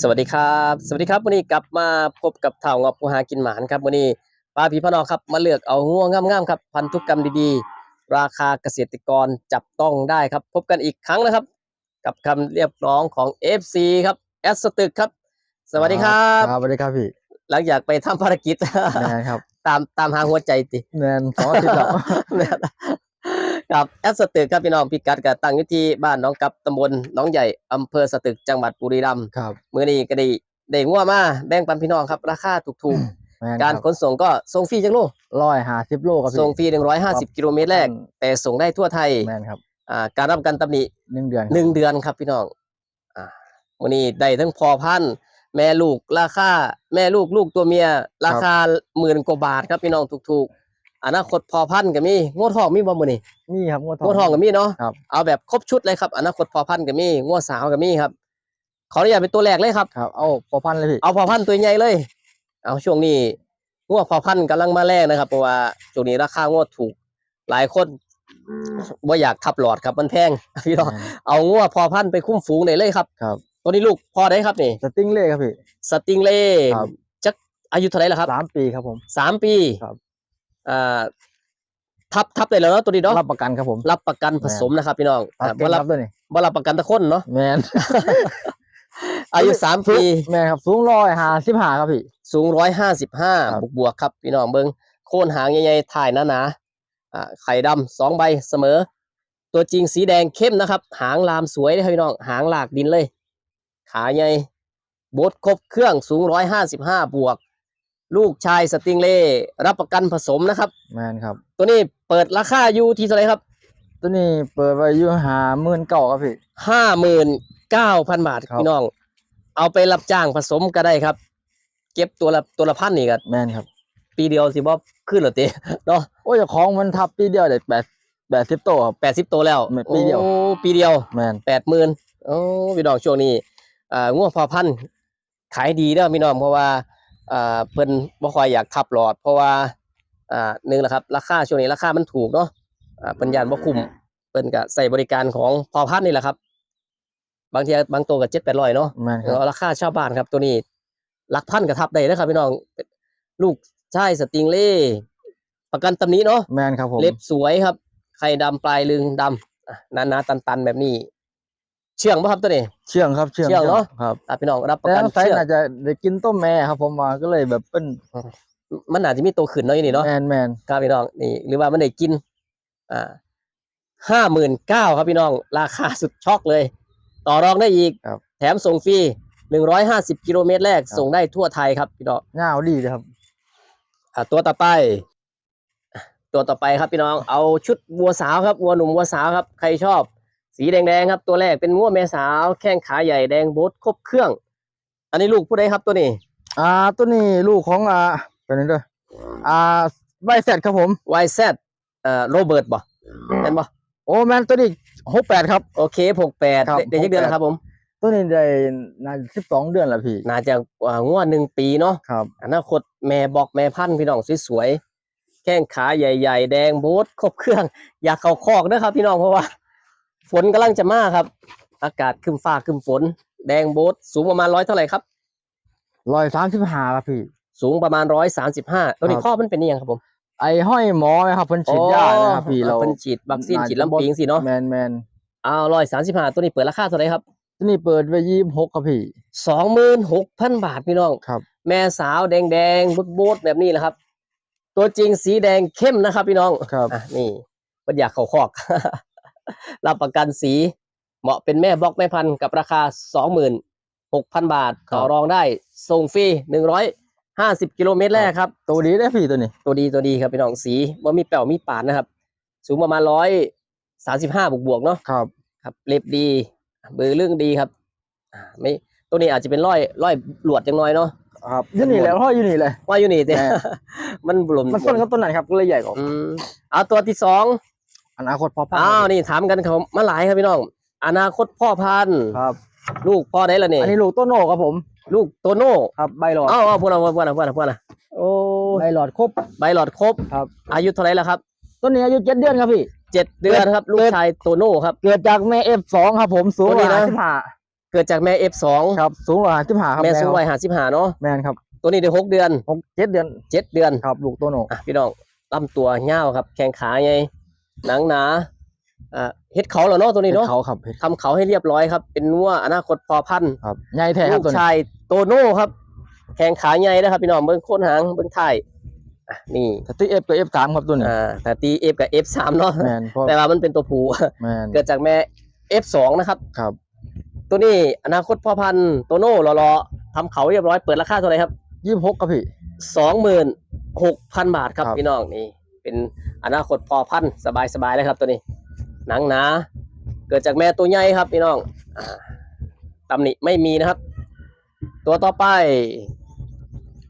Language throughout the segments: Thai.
สวัสดีครับ สวัสดีครับวันนี้กลับมาพบกับเถ่างอบผู้หากินหมานครับวันนี้ป้าพี่พ่อน้องครับมาเลือกเอาง่วงงามๆครับ พันธุกรรมดีๆ ราคาเกษตรกรจับต้องได้ครับ พบกันอีกครั้งนะครับ กับคำเรียกร้องของ FC ครับแอสตึกครับ สวัสดีครับ ครับสวัสดีครับพี่หลังจากไปทำภารกิจ แมนครับตามตามหาหัวใจติ แมนสองอาทิตย์แล้วค รับแอดสตึกครับพี่น้องพิกัดกับตั้งอยู่ที่บ้านหน้องกับตำบลหน้องใหญ่อำเภอสตึกจังหวัดบุรีรัมย์ครับ มื้อนี้ก็ได้ได้งัวมาแบ่งปันพี่น้องครับราคาถูกแมนๆการขนส่งก็ส่งฟรีจังโลร้อยหาสิบโลครับพี่ส่งฟรี150กิโลเมตรแรก แต่ส่งได้ทั่วไทยแมนครับอ่าการรับประกันตำหนิหนึ่งเดือนหนึ่งเดือนครับพี่น้องอ่ามื้อนี้ได้ทั้งพอพันธุ์แม่ลูกราคาแม่ลูกลูกตัวเมีย ราคาหมื่นกว่าบาทครับพี่น้องถูกๆ อนาคตพอพันธุ์ก็มีงวดทองมีบ่มื้อนี้นี่ครับงวดงวดทองก็มีเนาะครับ เอาแบบครบชุดเลยครับอนาคตพอพันธุ์ก็มีงวดสาวก็มีครับ ขออนุญาตเป็นตัวแรกเลยครับ ครับ เอาพอพันเลยพี่ เอาพอพันธุ์ตัวใหญ่เลย เอาช่วงนี้งวดพอพันธุ์กำลังมาแรงนะครับเพราะว่าช่วงนี้ราคางวดถูก หลายคนว่าอยากทับหลอดครับมันแพงพี่น้องแม่นเอางวดพอพันธุ์ไปคุ้มฝูงได้เลยครับ ครับ ตัวนี้ลูกพอได้ครับนี่ สติ้งเล่ครับพี่ สติงเล่ครับ จักอายุเท่าไหร่แล้วครับสามปีครับผมสามปีครับอ่า ทับทับได้แล้วเนาะตัวนี้เนาะรับประกันครับผม รับประกันผสมนะครับพี่น้องตัอ่าดเก่บ่งรัครับบด้วยนี่บ่รับประกันตะคนเนาะแมนอายุสามปีแมนครับ สูงร้อยหาสิบหาครับพี่ สูงร้อยห้าสิบห้าครับบวกบวกๆครับ พี่น้องเบิงโคนหางใหญ่ๆถ่ายหนาๆอ่าไข่ดำสองใบเสมอ ตัวจริงสีแดงเข้มนะครับ หางลามสวยเลยครับพี่น้อง หางหลากดินเลย ขาใหญ่โบดครบเครื่องสูงร้อยห้าสิบห้าบวก ลูกชายสติงเล่รับประกันผสมนะครับ แมนครับ ตัวนี้เปิดราคาอยู่ที่เท่าไหรครับตัวนี้เปิดไว้อยู่หาหมื่นเก้าครับพี่ ห้าหมื่นเก้าพันบาทครับ พี่น้อง เอาไปรับจ้างผสมก็ได้ครับ เก็บตัวละตัวละพันนี่ก็แมนครับ ปีเดียวสิบ่ขึ้นเหรอเต้เนาะโอ้ยเจ้าของมันทับปีเดียวเด็ดแปดแปดสิบโตครับ แปดสิบตัวแล้วไม่ปีเดียว โอ้ปีเดียวแมนแปดหมื่นโอ้พี่น้องช่วงนี้อ่าง่วงพอพันธุ์ขายดีเด้อพี่น้องเพราะว่า อ่าเพิ่นบ่ค่อยอยากขับหลอด เพราะว่าอ่าหนึ่งแหละครับ ราคาช่วงนี้ราคามันถูกเนาะอ่าเพิ่นยานบ่คุ้มเพิ่นก็ใส่บริการของพอพันธุ์นี่แหละครับ บางทีบางตัวก็เจ็ดแปดร้อยเนาะแมนครับเอาราคาชาวบ้านครับตัวนี้หลักพันกระทับได้นะครับพี่น้องเป็นลูกชายสติงเล่ประกันตำหนี้เนาะ แมนครับผม เล็บสวยครับ ไข่ดำปลายลึงดำอะหนาๆตัน ๆ แบบนี้ เชื่องป่ะครับตัวนี้ เชื่องครับเชื่องเชื่องเนอะครับอะพี่น้องรับประแต่กันไซส์เชื่องน่าจะได้กินต้มแม่ครับ ผมมาก็เลยแบบเป็นมันอาจจะมีตัวขืนเนาะอยู่นี่เนาะแมนแมนครับพี่น้องนี่ หรือว่ามันได้กิน อ่าห้าหมื่นเก้าครับพี่น้อง ราคาสุดช็อกเลย ต่อรองได้อีก ครับ แถมส่งฟรีหนึ่งร้อยห้าสิบกิโลเมตรแรกส่งได้ทั่วไทยครับพี่น้องเงาวดีเลยครับ อะตัวต่อไปอะตัวต่อไปครับพี่น้อง เอาชุดวัวสาวครับวัวหนุ่มวัวสาวครับ ใครชอบ สีแดงๆครับตัวแรกเป็นวัวแม่สาว แข้งขาใหญ่แดงโบดครบเครื่อง อันนี้ลูกผู้ใดครับตัวนี้ อ่าตัวนี้ลูกของอ่าเป็นนี่ด้วยอ่าใบเสร็จครับผม YZ เอ่อโรเบิร์ตบ่เห็นบ่โอ้แมนตัวนี้หกแปดครับ โอเคหกแปดครับเดี๋ยวยักเดือนแล้วครับผม ตัวนี้ได้น่าสิบสองเดือนแล้วพี่ น่าจะอ่างวดหนึ่งปีเนาะครับอนาคตแม่บอกแม่พันธุ์พี่น้องสวยๆแข้งขาใหญ่ ๆ แดงโบดครบเครื่อง อยากเข้าคอกนะครับพี่น้องเพราะว่า ฝนกำลังจะมาครับ อากาศครึมฟ้าครึมฝน แดงโบดสูงประมาณร้อยเท่าไหร่ครับร้อยสามสิบห้าครับพี่ สูงประมาณร้อยสามสิบห้าตัวนี้ครับข้อมันเป็นอิหยังครับผม ไอ้ห้อยหมอไหมครับเพิ่นฉีดยานะครับพี่เราเพิ่นฉีดวัคซีนฉีดลำปีงสิเนาะแมนแมนเอาร้อยสามสิบห้าตัวนี้เปิดราคาเท่าไหร่ครับตัวนี้เปิดไว้ยี่สิบหกครับพี่สองหมื่นหกพันบาทพี่น้องครับ แม่สาวแดงแดงๆบูดๆแบบนี้แหละครับ ตัวจริงสีแดงเข้มนะครับพี่น้องครับอะนี่มันอยากเขาคอก รับประกันสี เหมาะเป็นแม่บล็อกแม่พันธุ์กับราคาสองหมื่นหกพันบาทครับต่อรองได้ส่งฟรีหนึ่งร้อยห้าสิบกิโลเมตรแรกครับ ตัวดีได้อพี่ตัวนี้ ตัวดีตัวดีครับพี่น้องสีว่ามีแป้วมีปานนะครับ สูงประมาณร้อยสามสิบห้าบวกบวกๆเนาะครับ ครับเล็บดีเบอร์เรื่องดีครับอ่าไม่ตัวนี้อาจจะเป็นร้อยร้อยหลวดจังน้อยเนาะครับอยูนี่แหละห้อยอยูนี่เลยว่าอยู่นี่แต่แน่มันบลมมันส้นกับต้นไหนครับก็เลยใหญ่กว่าอืมเอาตัวที่สอง อนาคตพอพันอ้าวนี่ถามกันเขามาหลายครับพี่น้อง อนาคตพ่อพันธุ์ครับ ลูกพ่อได้แล้วนี่อันนี้ลูกต้นโน่ครับผม ลูกโตโน่ครับใบหลอดอ้าวอ้าวพวกเราพวกเราพวกเราพวกเราโอ้ใบหลอดครบใบหลอดครบครับ อายุเท่าไหรแล้วครับ ต้นนี้อายุเจ็ดเดือนครับพี่เจ็ดเดือนครับ ลูกชายโตโน่ครับ เกิดจากแม่เอฟสองครับ ผมสูงตัวนี้นะสิบห้าเกิดจากแม่ F2 ครับสูงร้อยห้าสิบห้าครับแม่สูงควัรัยบห้าสิบห้าเนาะแมนครับตัวนี้ได้หกเดือนหกเจ็ดเดือนเจ็ดเดือนครับ ลูกตัวโหนกอะพี่น้องลำตัวเงาวครับ แข้งขาไง หนังหนาอ่าเฮ็ดเขาเหรอเนาะตัวนี้เนาะเขาครับเห็ดทำเขาให้เรียบร้อยครับ เป็นงัวอนาคตพอพันธุ์ครับใหญ่แท้คลูรับกตัวนี้ชายโตโน่ครับ แข้งขาใหญ่นะครับ พี่น้องเบิ้งโคนหางเบิ้งท้ายอะนี่สติเอฟกับเอฟสามครับตัวนี้อ่าแต่ตี F กับ F3 เนาะแมนเพราะแต่ว่ามันเป็นตัวผู้แมนเกิดจากแม่ F2 นะครับ ครับตัวนี้อนาคตพ่อพันธุ์โตโน่รอๆทำเขาเรียบร้อยเปิดราคาเท่าไหร่ครับ ยี่สิบหกครับพี่ สองหมื่นหกพันบาทครับครับ พี่น้องนี่ เป็นอนาคตพ่อพันธุ์สบายๆเลยครับตัวนี้ หนังหนา เกิดจากแม่ตัวใหญ่ครับพี่น้องอ่าตำหนิไม่มีนะครับ ตัวต่อไป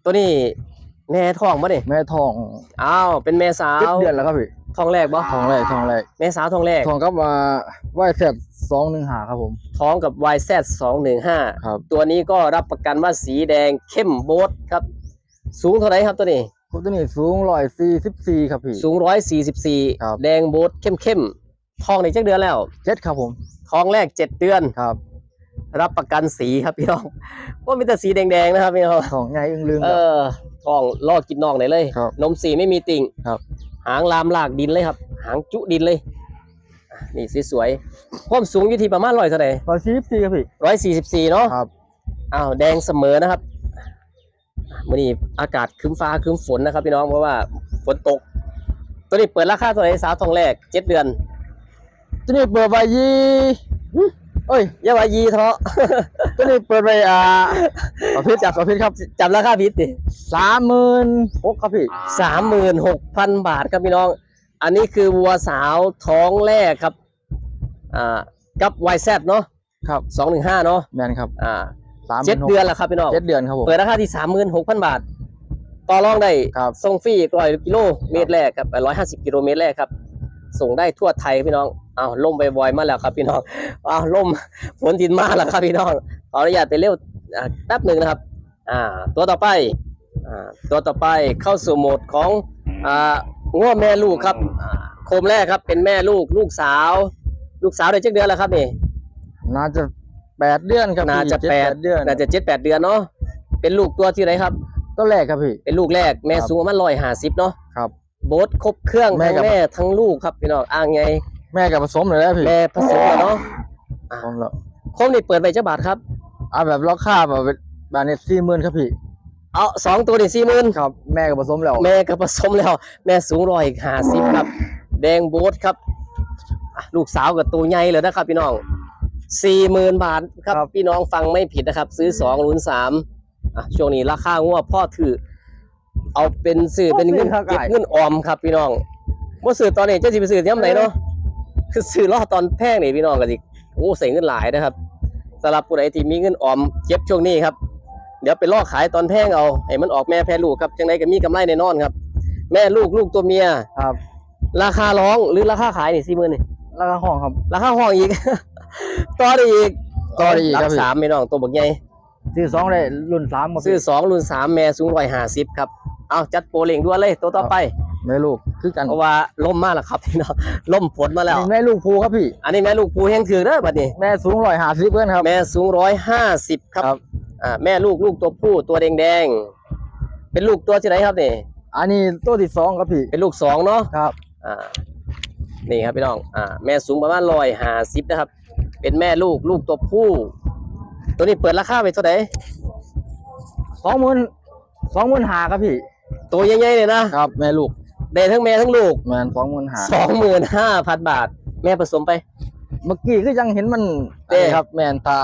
ตัวนี้แม่ท้องปะนี่แม่ทองอ้าวเป็นแม่สาเจ็ดวเดือนแล้วครับพี่ท้องแรกบ่ทองแรกทองแรกแม่สาวท้องแรกทองครับว่าไหวแซดสองหนึ่งหาครับผม ท้องกับ YZ สองหนึ่งห้าครับ ตัวนี้ก็รับประกันว่าสีแดงเข้มโบทครับ สูงเท่าไหร่ครับตัวนี้ ตัวนี้สูงร้อยสี่สิบสี่ครับพี่ สูงร้อยสี่สิบสี่ครับ แดงโบทเข้มเข้มๆทองในจักเดือนแล้วเจ็ดครับผมทองแรกเจ็ดเดือน ครับรับประกันสีครับพี่น้องว่ามีแต่สีแดงๆนะครับพี่น้อง ทองใหญ่อึ้งลึงเอครับ อทองลอกกินนองไหนเลย ครับนมสีไม่มีติ่งครับ หางลามลากดินเลยครับ หางจุดินเลยอะนี่สวยๆความสูงอยู่ที่ประมาณร้อยเท่าไหร่ร้อยสี่สิบสี่ครับพี่ร้อยสี่สิบสี่เนาะครับอ้าวแดงเสมอนะครับ มื่อนี้อากาศครึ้มฟ้าครึ้มฝนนะครับ พี่น้องเพราะว่าฝนตก ตัวนี้เปิดราคาตัวไหนสาวทองแรกเจ็ดเดือน ตัวนี้เปิดไว้ยี่เอ้ยอย่าว่ายีเถาะตัวนี้เปิดไว้อ่าประเภทจับประเภทครับจำราคาผิดดิสามหมื่นหกครับพี่สามหมื่นหกพันบาทครับพี่น้อง อันนี้คือวัวสาวท้องแรกครับ อ่า กับไวแซเนาะครับสองหนึ่งห้าเนาะแมนครับ อ่า สามเจ็ดเดือนแล้วครับพี่น้องเจ็ดเดือนครับผม เปิดราคาที่สามหมื่นหกพันบาท ต่อรองได้ครับ ส่งฟรีร้อยกิโลเมตรแรกครับร้อยห้าสิบกิโลเมตรแรกครับ ส่งได้ทั่วไทยพี่น้องอ้าวล่มบ่อยๆมาแล้วครับพี่น้องอ้าวล่มฝนทินมาแล้วครับพี่น้องขออนุญาตไปเร็วอ่าแป๊บหนึ่งนะครับ อ่า ตัวต่อไปอ่าตัวต่อไปเข้าสู่โหมดของอ่าง้อแม่ลูกครับอ่าโคมแรกครับเป็นแม่ลูกลูกสาว ลูกสาวได้เจ็ดเดือนแล้วครับนี่ น่าจะ แปดเดือนครับน่าจะพี่แปดเจ็เดือนน่าจะเจ็ดแปดเดือนเนาะเป็นลูกตัวที่ไหนครับ ตัวแรกครับพี่ เป็นลูกแรกแม่ครับ สูงประมาณร้อยห้าสิบเนาะครับ โบสครบเครื่องแม่ทั้งกับ แม่ทั้งลูกครับพี่น้องอ้างไงแม่กับผสมเลยแล้วพี่แม่ผสมแล้วเนาะผสมแล้วคมนี่เปิดไปเจ้าบาทครับ เอาแบบล็อกค่าแบบบาทเน็ตสี่หมื่นครับพี่เอาสองตัวนี่สี่หมื่นครับ แม่กับผสมแล้วแม่ก็ผสมแล้ว แม่สูงร้อยห้าสิบครับ แดงโบสครับอะลูกสาวกับตัวใหญ่เลยนะครับพี่น้อง สี่หมื่นบาทครับ พี่น้องฟังไม่ผิดนะครับ ซื้อสองลุ้นสามอะช่วงนี้ราคางวพ่อถือ เอาเป็นสื่อเป็นเงินเก็บเงินออมครับพี่น้องว่าซื้อตอนนี้เจะสิไปซื้อย่ำไหนเนาะคือซื้อรอตอนแพงนี่พี่น้องกันดิโอ้เสียเงินหลายนะครับสำหรับผู้ใดที่มีเงินออมเก็บช่วงนี้ครับ เดี๋ยวไปล่อขายตอนแพงเอาให้มันออกแม่แพรลูกครับจังไดก็มีกำไรแน่นอนครับ แม่ลูกลูกตัวเมีย ครับราคาร้องหรือราคาขายนี่สี่หมื่นนี่แล้วก็ห้องครับราคาห้องอีก ต่อได้อีกต่อได้อีกครับสามพี่น้องตัวบักใหญ่ซื้อสองได้รุ่นสามครับซื้อสองรุ่นสามแม่สูงร้อยห้าสิบครับเอาจัดโปรเล่งด้วยเลยตัวต่อไปแม่ลูกคือกันเพราะว่าล่มมากแล้วครับพี่น้องล่มฝนมาแล้วนี่แม่ลูกภูครับพี่ อันนี้แม่ลูกปูแห้งถือเด้อบัดนี้แม่สูงร้อยห้าสิบเพื่อนครับแม่สูงร้อยห้าสิบครับครับอ่าแม่ลูกลูกตัวผู้ตัวแดงแดงๆเป็นลูกตัวที่ไหนครับนี่อันนี้ตัวที่สองครับพี่เป็นลูกสองเนาะครับอ่านี่ครับพี่น้องอ่าแม่สูงประมาณร้อยห้าสิบนะครับ เป็นแม่ลูกลูกตัวผู้ ตัวนี้เปิดราคาไปเท่าไหร่สองหมื่นสองหมื่นหาครับพี่ ตัวใหญ่ๆเลยนะครับ แม่ลูกได้ทั้งแม่ทั้งลูกแมนสองหมื่นหาสองหมื่นห้าพันบาท แม่ผสมไป เมื่อกี้ก็ยังเห็นมันเด้อันนี้ครับ แมนทา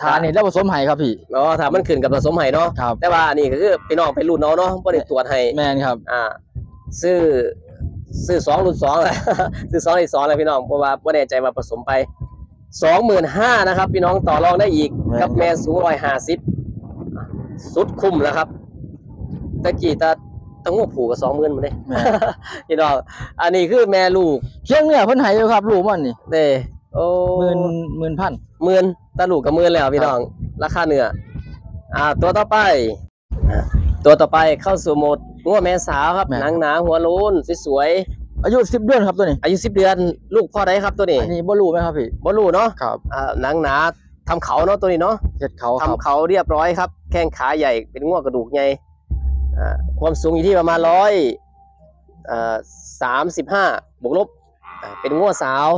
ทานี่แล้วผสมไห้ครับพี่เนาะถ้ามันขึ้นกับผสมไห้เนาะครับแต่ว่าอันนี่ก็คือพี่น้องไปรุ่นเนาะเนาะบ่ได้ตรวจให้แมนครับ อ่า ซื้อซื้อสองรุ่นสองแหละซื้อสองอีกสองเลยพี่น้องเพราะว่าไม่แน่ใจว่าผสมไป สองหมื่นห้านะครับ พี่น้องต่อรองได้อีกแม่นกับแม่สูงร้อยห้าสิบสุดคุ้มแล้วครับตะกี้ตาตั้งหัวผูกกับสองหมื่นมาเลยแม่นพี่น้องอันนี้คือแม่ลูกเชียงเนี่ยเพิ่นให้อยู่ครับลูกมันนี่เด้โอ้หมื่นหมื่นพันหมื่นตาลูกกับหมื่นแล้วพี่น้อง ราคาเนื้ออ่า ตัวต่อไปอ่าตัวต่อไปเข้าสู่โหมดงัวแม่สาวครับหนังหนาหัวโล้นสวย อายุสิบเดือนครับตัวนี้ๆอายุสิบเดือนลูกพ่อได้ครับตัวนี้อันนี้บ่รู้ไหมครับพี่บอลูเนาะครับอ่าหนังหนาทำเขาเนาะตัวนี้เนาะเห็ดเขาคทำรับเขาเรียบร้อยครับ แข้งขาใหญ่เป็นง่วกระดูกใหญ่อ่าความสูงอยู่ที่ประมาณร้อยสามสิบห้าบวกลบอ่าเป็นง่วสาว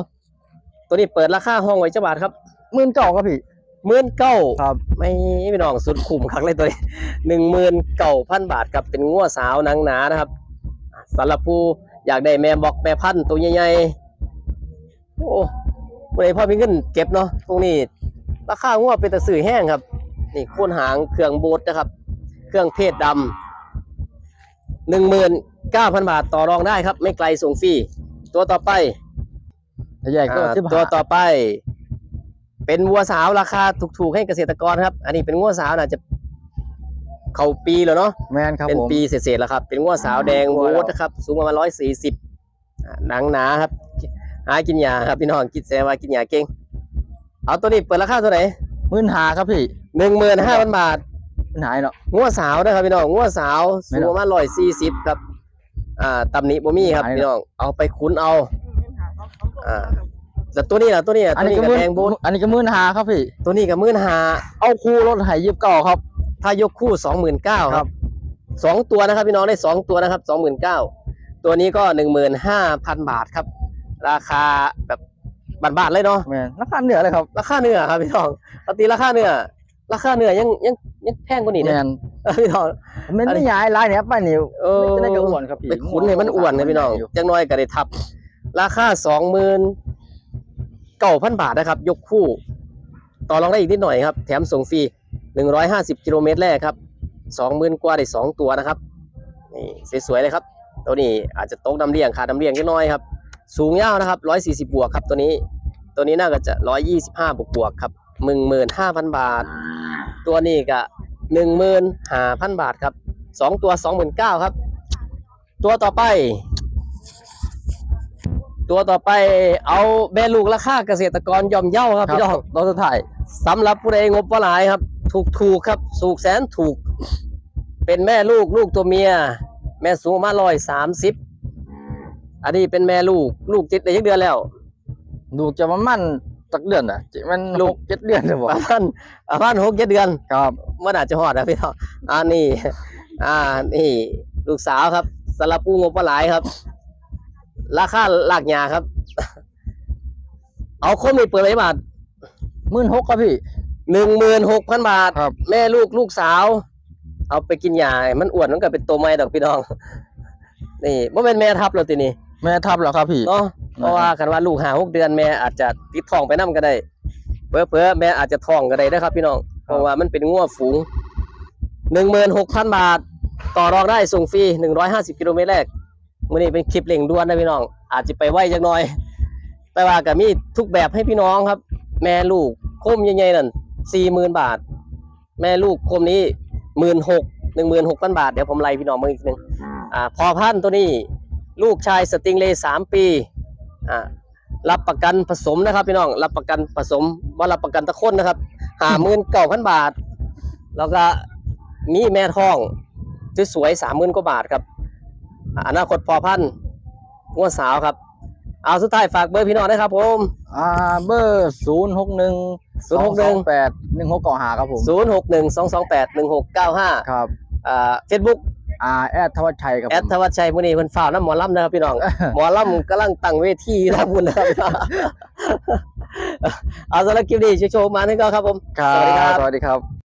ตัวนี้เปิดราคาห้องไว้เจ้าบาทครับหมื่นเก้าครับพี่หมื่นเก้าครับไม่พี่น้องสุดคุ้มครั้งเลยตัวนี้หนึ่งหมื่นเก้าพันบาทครับเป็นง่วสาวหนังหนานะครับสำหรับผู้ อยากได้แม่บอกแม่พันธุ์ตัวใหญ่ๆ โอ้วันนี้พ่อมีเงินเก็บเนาะ ตรงนี้ ราคาง่วเป็นตะสื่อแห้งครับ นี่โคนหางเครื่องโบดนะครับ เครื่องเพศดำหนึ่งหมื่นเก้าพันบาทต่อรองได้ครับ ไม่ไกลส่งฟรี ตัวต่อไปแยกตัวอ่าที่ตัวต่อไป เป็นวัวสาวราคาถูกๆให้เกษตรกรครับ อันนี้เป็นวัวสาวน่าจะ เข้าปีแล้วเนาะแมนครับเป็นผมปีเศษๆแล้วครับ เป็นงัวสาวแดงวัโบวแล้วดนะครับ สูงประมาณร้อยสี่สิบหนังหนาครับ หากินยาครับพี่น้องกินแซว่ากินยาเก่ง เอาตัวนี้เปิดราคาตัวไหนหมื่นหาครับพี่หนึ่งหมื่นห้าพันบาทหมื่นหายเนาะงัวสาวนะครับพี่น้องงัวสาวไม่สูงหรอกประมาณร้อยสี่สิบครับ อ่าตำหนิบ่มีครับไม่หรอกพี่น้องเอาไปคุ้นเอาอ่าแต่ตัวนี้ล่ะตัวนี้ล่ะอัตันวนี้นี้ก็กับหมื่นแดงโบดอันนี้ก็หมื่นหาครับพี่ ตัวนี้กับมื่นหาเอาคู่รถไถยิบเก้าครับ ถ้ายกคู่สองหมื่นเก้าคครัรับบสองตัวนะครับ พี่น้องได้สองตัวนะครับสองหมื่นเก้าตัวนี้ก็หนึ่งหมื่นห้าพันบาทครับ ราคาแบบบาทๆเลยเนาะแมนราคาเหนือเลยครับ ราคาเนื้อครับพี่น้องปกติราคาเนื้อราคาเนื้อยังยังยังแพงกว่านี้แมนะนเออพี่น้องมันอันนี้ไม่ย้ายลายเนี้ยไปนี่เออไม่ได้กระอ้วนครับพี่ไปขุนให้มันอ้วนนะพี่น้องจังน้อยก็ได้ทับ ราคาสองหมื่นเก้าพันบาทนะครับ ยกคู่ ต่อรองได้อีกนิดหน่อยครับ แถมส่งฟรี หนึ่งร้อยห้าสิบกิโลเมตรแรกครับสองหมื่นกว่าได้สองตัวนะครับนี่สวยๆเลยครับ ตัวนี้อาจจะตกน้ำเลี้ยงขาดน้ำเลี้ยงนิดหน้อยครับ สูงยาวนะครับร้อยสี่สิบบวกครับตัวนี้ ตัวนี้น่าจะร้อยยี่สิบห้าบวกบวกๆครับหนึ่งหมื่นห้าพันบาท ตัวนี้ก็หนึ่งหมื่นห้าพันบาทครับสองตัวสองหมื่นเก้าครับ ตัวต่อไป ตัวต่อไปเอาแม่ลูกราคาเกษตรกรย่อมเย่าครับครับพี่น้องตัวสุดท้ายสำหรับผู้ใดงบว่าหลายครับ ถูกถูกๆครับสูกแสนถูก เป็นแม่ลูกลูกตัวเมีย แม่สูงมาร้อยสามสิบอันนี้เป็นแม่ลูกลูกติดได้ยักเดือนแล้ว ดูจะมันมันตักเดือนอะมันลูลูกกเจ็ดเดือนเลยบปอกระมาณประมาณหกเจ็ดเดือนครับเมื่ออาจจะหอดนะพี่น้องอันนี้อ่านี่ ลูกสาวครับสำหรับผู้งบว่าหลายครับ ราคาหลักยาครับ เอาคมนี่เปิดไว้บาทหมื่นหกครับพี่ หนึ่งหมื่นหกพันบาท ครับ แม่ลูกลูกสาว เอาไปกินยาให้มันอ้วนมันก็เป็นตัวไม่ดอกพี่น้อง นี่ว่าเป็นแม่ทับแล้วทีนี้แม่ทับแล้วครับพี่ เนาะเพราะว่ากันว่าลูกหาหกเดือนแม่อาจจะติดท้องไปนํก็ได้เพื่อๆแม่อาจจะท้องก็ได้นะครับ พี่น้องเพราะว่ามันเป็นงัวฝูงหนึ่งหมื่นหกพันบาท ต่อรองได้ส่งฟรีหนึ่งร้อยห้าสิบกิโลเมตรแรกมื่อนี้เป็นคลิปเร่งด่วนนะพี่น้อง อาจจะไปไวจักหน่อย แต่ว่าก็มีทุกแบบให้พี่น้องครับ แม่ลูกคมใหญ่ๆนั่น สี่หมื่นบาท แม่ลูกคมนี้หมื่นหกหนึ่งหมื่นหกพันบาท เดี๋ยวผมไล่พี่น้องมาอีกทีหนึงอ่าพอพันธุ์ตัวนี้ ลูกชายสติงเลย์สามปีอ่ารับประกันผสมนะครับพี่น้อง รับประกันผสมว่ารับประกันตะคนนะครับหาหมื่นเก้าพันบาท แล้วก็มีแม่ท้องสวยสามหมื่นกว่าบาทครับอ่าอนาคตพอพันธุ์งัวสาวครับ เอาสุดท้ายฝากเบอร์พี่น้องนะครับผม อ่าเบอร์ศูนย์หกหนึ่ง สองสอง061แปดหนึ่งหกเก้าหาครับผมศูนย์หกหนึ่งสองสองแปดหนึ่งหกเก้าห้าครับอ่าเฟซบุ๊กอ่าแอดทวัชชัยครับแอดทวัชชัยมุนีเพิ่นฝ่าวน้ำหมอลำนะครับพี่น้องหมอลำกำลังตั้งเวทีนะครับคุณนะครับเอาสำหรับคลิปนี้โชว์ๆมาให้ก็ครับผมครับสวัสดีครับ สวัสดีครับ